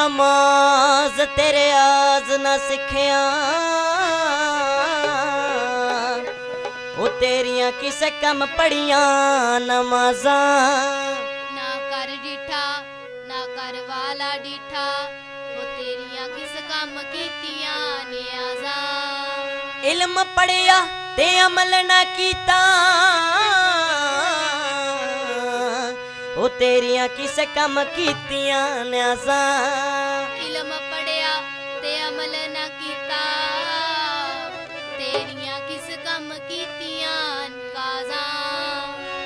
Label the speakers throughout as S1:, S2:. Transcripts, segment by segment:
S1: ਨਮਾਜ਼ ਤੇਰੇ ਆਜ਼ ਨਾ ਸਿੱਖਿਆ। ਉਹ ਤੇਰੀਆਂ ਕਿਸੇ ਕੰਮ ਪੜੀਆਂ ਨਮਾਜ਼ਾਂ।
S2: ਨਾ ਕਰ ਡੀਠਾ ਨਾ ਕਰ ਵਾਲਾ ਡੀਠਾ। ਉਹ ਤੇਰੀਆਂ ਕਿਸ ਕੰਮ ਕੀਤੀਆਂ ਨਿਆਜ਼ਾਂ।
S1: ਇਲਮ ਪੜਿਆ ਤੇ ਅਮਲ ਨਾ ਕੀਤਾ। ਤੇਰੀਆਂ ਕਿਸੇ ਕੰਮ ਕੀਤੀਆਂ ਨਿਆਜ਼ਾਂ?
S2: ਇਲਮ ਪੜਿਆ ਤੇ ਅਮਲ ਨਾ ਕੀਤਾ। ਤੇਰੀਆਂ ਕਿਸ ਕੰਮ ਕੀਤੀਆਂ ਕਾਜ਼ਾਂ?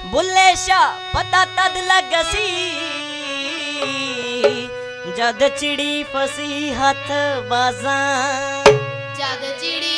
S1: ਬੁੱਲੇ ਸ਼ਾ ਪਤਾ ਤਦ ਲੱਗ ਸੀ ਜਦ ਚਿੜੀ ਫਸੀ ਹੱਥ ਬਾਜ਼ਾਂ।
S2: ਜਦ ਚਿੜੀ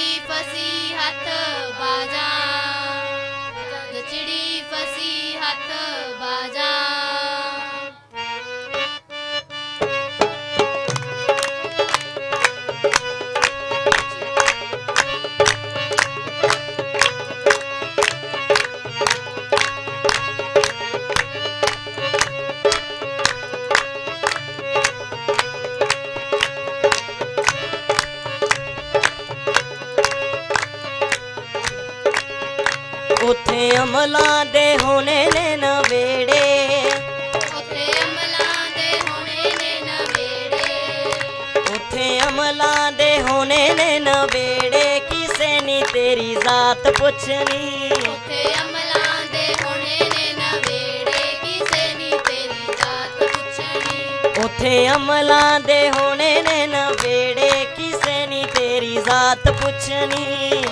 S1: ਉਥੇ ਅਮਲਾਂ ਦੇ ਹੋਣੇ ਨੇ ਨਵੇੜੇ।
S2: ਉੱਥੇ ਅਮਲਾਂ ਦੇ ਹੋਣੇ ਨੇ ਨਵੇੜੇ।
S1: ਉਥੇ ਅਮਲਾਂ ਦੇ ਹੋਣੇ ਨੇ ਨਵੇੜੇ। ਕਿਸੇ ਨਹੀਂ ਤੇਰੀ ਜ਼ਾਤ ਪੁੱਛਣੀ।
S2: ਉੱਥੇ ਅਮਲਾਂ ਦੇ ਹੋਣੇ ਨੇ ਨਵੇੜੇ। ਕਿਸੇ ਨੀ ਤੇਰੀ ਜਾਤ ਪੁੱਛਣੀ।
S1: ਉਥੇ ਅਮਲਾਂ ਦੇ ਹੋਣੇ ਨੇ ਨਵੇੜੇ। ਕਿਸੇ ਨਹੀਂ ਤੇਰੀ ਜ਼ਾਤ ਪੁੱਛਣੀ।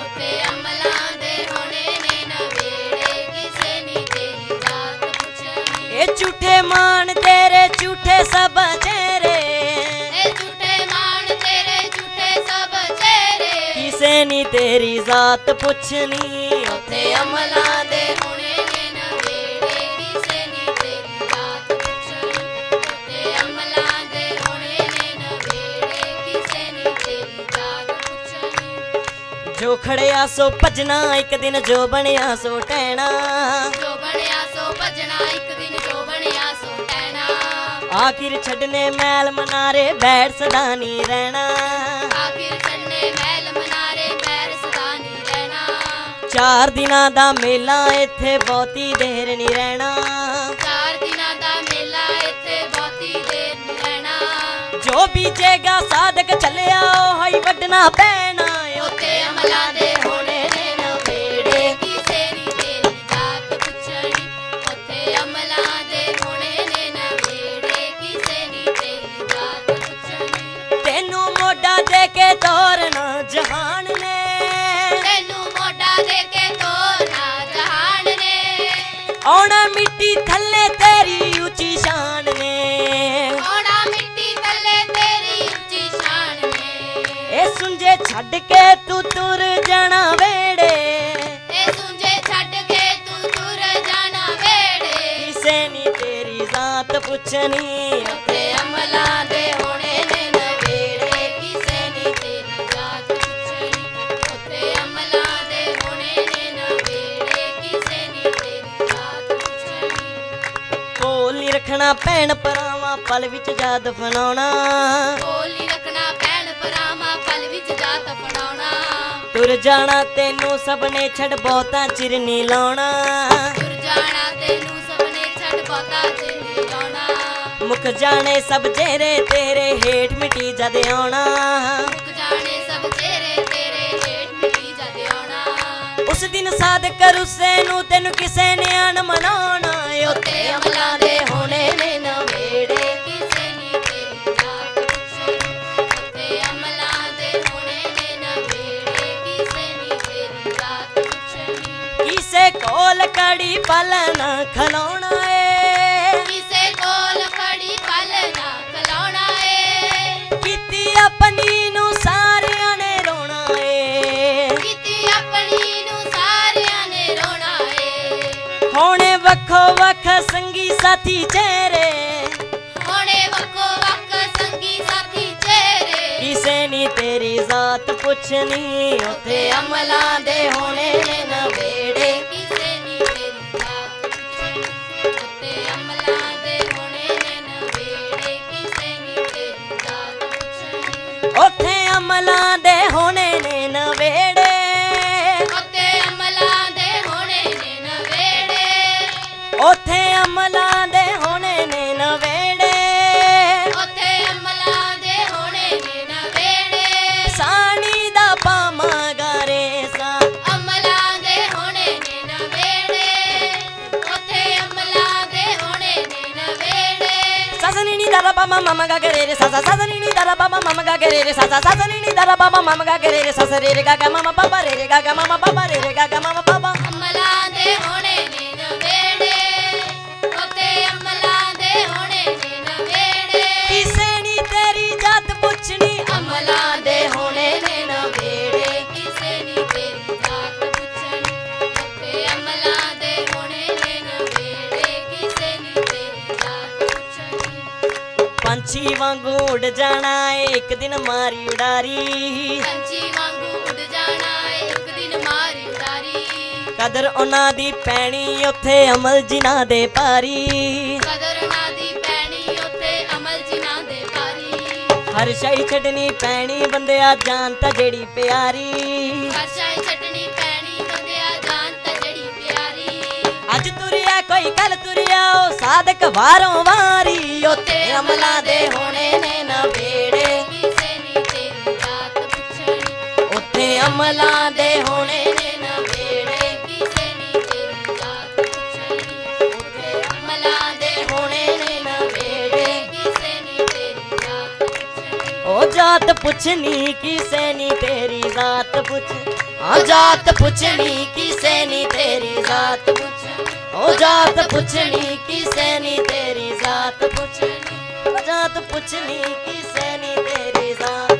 S1: ਨਹੀਂ ਤੇਰੀ ਜ਼ਾਤ ਪੁੱਛਣੀ
S2: ਉੱਥੇ ਅਮਲਾਂ ਦੇ ਹੋਣੇ ਨੇ ਨਵੇੜੇ ਕਿਸੇ ਨੀ ਤੇਰੀ ਜਾਤ ਪੁੱਛਣੀ ਉੱਥੇ ਅਮਲਾਂ ਦੇ ਹੋਣੇ ਨੇ ਨਵੇੜੇ ਕਿਸੇ ਨੀ ਤੇਰੀ ਜਾਤ ਪੁੱਛਣੀ
S1: ਜੋ ਖੜਿਆ ਸੋ ਭਜਣਾ ਇੱਕ ਦਿਨ ਜੋ ਬਣਿਆ ਸੋ ਟਹਿਣਾ
S2: ਜੋ ਬਣਿਆ ਸੋ ਭਜਣਾ ਇੱਕ ਦਿਨ ਜੋ ਬਣਿਆ ਸੋ
S1: ਆਖਿਰ ਛੱਡਨੇ ਮੈਲ ਮਨਾਰੇ ਬੈਠ ਸਦਾ ਨਹੀਂ ਰਹਿਣਾ।
S2: ਆਖਿਰ ਛੰਨੇ ਮਹਿਲ ਮਨਾਰੇ ਪੈਰ ਸਦਾ ਨਹੀਂ ਰਹਿਣਾ।
S1: ਚਾਰ ਦਿਨਾਂ ਦਾ ਮੇਲਾ ਇੱਥੇ ਬਹੁਤੀ ਦੇਰ ਨਹੀਂ ਰਹਿਣਾ।
S2: ਚਾਰ ਦਿਨਾਂ ਦਾ ਮੇਲਾ ਇੱਥੇ ਬਹੁਤੀ ਦੇਰ ਨਹੀਂ ਰਹਿਣਾ।
S1: ਜੋ ਬੀਜੇਗਾ ਸਾਧਕ ਚੱਲਿਆ ਉਹ ਹੀ ਵੱਢਣਾ ਪੈਣਾ।
S2: ਉੱਥੇ ਅਮਲਾਂ ਦੇ
S1: ਆਉਣਾ ਮਿੱਟੀ ਥੱਲੇ ਤੇਰੀ ਉੱਚੀ ਸ਼ਾਨ ਨੇ।
S2: ਆਉਣਾ ਮਿੱਟੀ ਥੱਲੇ ਤੇਰੀ ਉੱਚੀ ਸ਼ਾਨ ਨੇ।
S1: ਇਹ ਸੁੰਝੇ ਛੱਡ ਕੇ ਤੂੰ ਤੁਰ ਜਾਣਾ ਵੇੜੇ।
S2: ਇਹ ਸੁੰਝੇ ਛੱਡ ਕੇ ਤੂੰ ਤੁਰ ਜਾਣਾ ਵੇੜੇ।
S1: ਕਿਸੇ ਨਹੀਂ ਤੇਰੀ ਜ਼ਾਤ ਪੁੱਛਣੀ।
S2: ਉੱਥੇ ਅਮਲਾਂ
S1: ਰੱਖਣਾ ਭੈਣ ਭਰਾਵਾਂ ਪਲ ਵਿੱਚ ਯਾਦ ਫਨਾਉਣਾ
S2: ਕੋਲ ਨੀ ਰੱਖਣਾ ਭੈਣ ਭਰਾਵਾਂ ਪਲ ਵਿੱਚ ਜਾਤ ਫੜਾਉਣਾ
S1: ਤੁਰ ਜਾਣਾ ਤੈਨੂੰ ਸਭ ਨੇ ਛੱਡ ਬਹੁਤਾ ਚਿਰ ਨਹੀਂ ਲਾਉਣਾ।
S2: ਤੁਰ ਜਾਣਾ ਤੈਨੂੰ ਸਭਨੇ ਛੱਡ ਬਹੁਤਾ ਚਿਰ ਲਾਉਣਾ।
S1: ਮੁੱਕ ਜਾਣੇ ਸਭ ਚਿਹਰੇ ਤੇਰੇ ਹੇਠ ਮਿੱਟੀ ਜਦ ਆਉਣਾ।
S2: ਮੁੱਕ ਜਾਣੇ ਸਭ ਚਿਹਰੇ ਤੇਰੇ ਹੇਠ ਮਿੱਟੀ ਜਦ ਆਉਣਾ।
S1: ਉਸ ਦਿਨ ਸਾਧਕ ਰੁੱਸੇ ਨੂੰ ਤੈਨੂੰ ਕਿਸੇ ਨੇ ਅਣ ਮਨਾਉਣਾ। ਉੱਥੇ ਅਮਲਾਂ ਦੇ ਹੋਣੇ
S2: ਕਿਸੇ
S1: ਕੋਲ ਕੜੀ ਪਲ ਨਾ ਖਲਾਉਣਾ ਏ।
S2: ਕਿਸੇ ਕੋਲ ਖੜੀ ਪਲ ਨਾ ਖਲਾਉਣਾ ਏ।
S1: ਕੀਤੀ ਆਪਣੀ ਨੂੰ ਸਾਰਿਆਂ ਨੇ ਰੋਣਾ ਏ।
S2: ਕੀਤੀ ਆਪਣੀ ਨੂੰ ਸਾਰਿਆਂ ਨੇ ਰੋਣਾ ਏ।
S1: ਹੋਣੇ ਵੱਖੋ ਵੱਖ ਸੰਗੀ ਸਾਥੀ ਚਿਹਰੇ।
S2: ਹੋਣੇ ਵੱਖੋ ਵੱਖ ਸੰਗੀ ਸਾਥੀ ਚਿਹਰੇ।
S1: ਕਿਸੇ ਨਹੀਂ ਤੇਰੀ ਜ਼ਾਤ ਪੁੱਛਣੀ ਉੱਥੇ ਅਮਲਾਂ ਦੇ
S2: ਅਮਲਾਂ ਦੇ ਹੋਣੇ ਨੇ ਨਵੇੜੇ। ਉੱਤੇ ਅਮਲਾਂ ਦੇ ਹੋਣੇ ਨੇ ਨਵੇੜੇ।
S1: ਉੱਥੇ ਅਮਲਾਂ
S2: మమగ
S1: గరేరి సస ససని దర బమ
S2: మమగ గరేరి సస ససని దర బమ మమగ గరేరి సస రేరి గగ మమ పప రేరి గగ మమ పప రేరి గగ మమ పప
S1: ਪੰਛੀ ਵਾਂਗੂ ਉੱਡ ਜਾਣਾ ਏ ਇੱਕ ਦਿਨ ਮਾਰੀ ਉਡਾਰੀ।
S2: ਪੰਛੀ ਵਾਂਗੂ ਉੱਡ ਜਾਣਾ ਏ ਇੱਕ ਦਿਨ ਮਾਰੀ ਉਡਾਰੀ।
S1: ਕਦਰ ਉਹਨਾਂ ਦੀ ਪੈਣੀ ਉੱਥੇ ਅਮਲ ਜਿਨ੍ਹਾਂ ਦੇ ਪਾਰੀ
S2: ਕਦਰ ਨਾ ਦੀ ਪੈਣੀ ਉੱਤੇ ਅਮਲ ਜਿਨ੍ਹਾਂ ਦੇ ਪਾਰੀ
S1: ਹਰ ਸ਼ੈ ਛੱਡਣੀ ਪੈਣੀ ਬੰਦਿਆ ਜਾਨ ਤਾਂ ਜਿਹੜੀ ਪਿਆਰੀ।
S2: ਕਾਸ਼ਾਈ ਛਟਣੀ
S1: ਉਹ ਸਾਧਕ ਵਾਰੋਂ ਵਾਰੀ। ਉੱਥੇ ਅਮਲਾਂ ਦੇ ਹੋਣੇ ਨੇ
S2: ਕਿਸੇ ਨੀ ਤੇਰੀ ਜਾਤ ਪੁੱਛਣੀ।
S1: ਉੱਥੇ ਅਮਲਾਂ ਦੇ ਹੋਣੇ ਨੇ
S2: ਨਵੇੜੇ। ਕਿਸੇ ਨੀ ਤੇਰੀ ਜਾਤ ਪੁੱਛਣੀ।
S1: ਉੱਥੇ
S2: ਅਮਲਾਂ ਦੇ
S1: ਹੋਣੇ ਨੇ
S2: ਕਿਸੇ ਨੀ ਤੇਰੀ ਜਾਤ ਪੁੱਛਣੀ।
S1: ਉਹ ਜਾਤ ਪੁੱਛਣੀ ਕਿਸੇ ਨੀ ਤੇਰੀ ਜਾਤ ਪੁੱਛ ਆ ਜਾਤ ਪੁੱਛਣੀ ਕਿਸੇ ਨੀ ਤੇਰੀ ਜਾਤ ਪੁੱਛ ਉਹ ਜਾਤ ਪੁੱਛਣੀ ਕਿਸੇ ਨੀ ਤੇਰੀ ਜਾਤ ਪੁੱਛ ਉਹ ਜਾਤ ਪੁੱਛਣੀ ਕਿਸੇ ਨੀ ਤੇਰੀ ਜਾਤ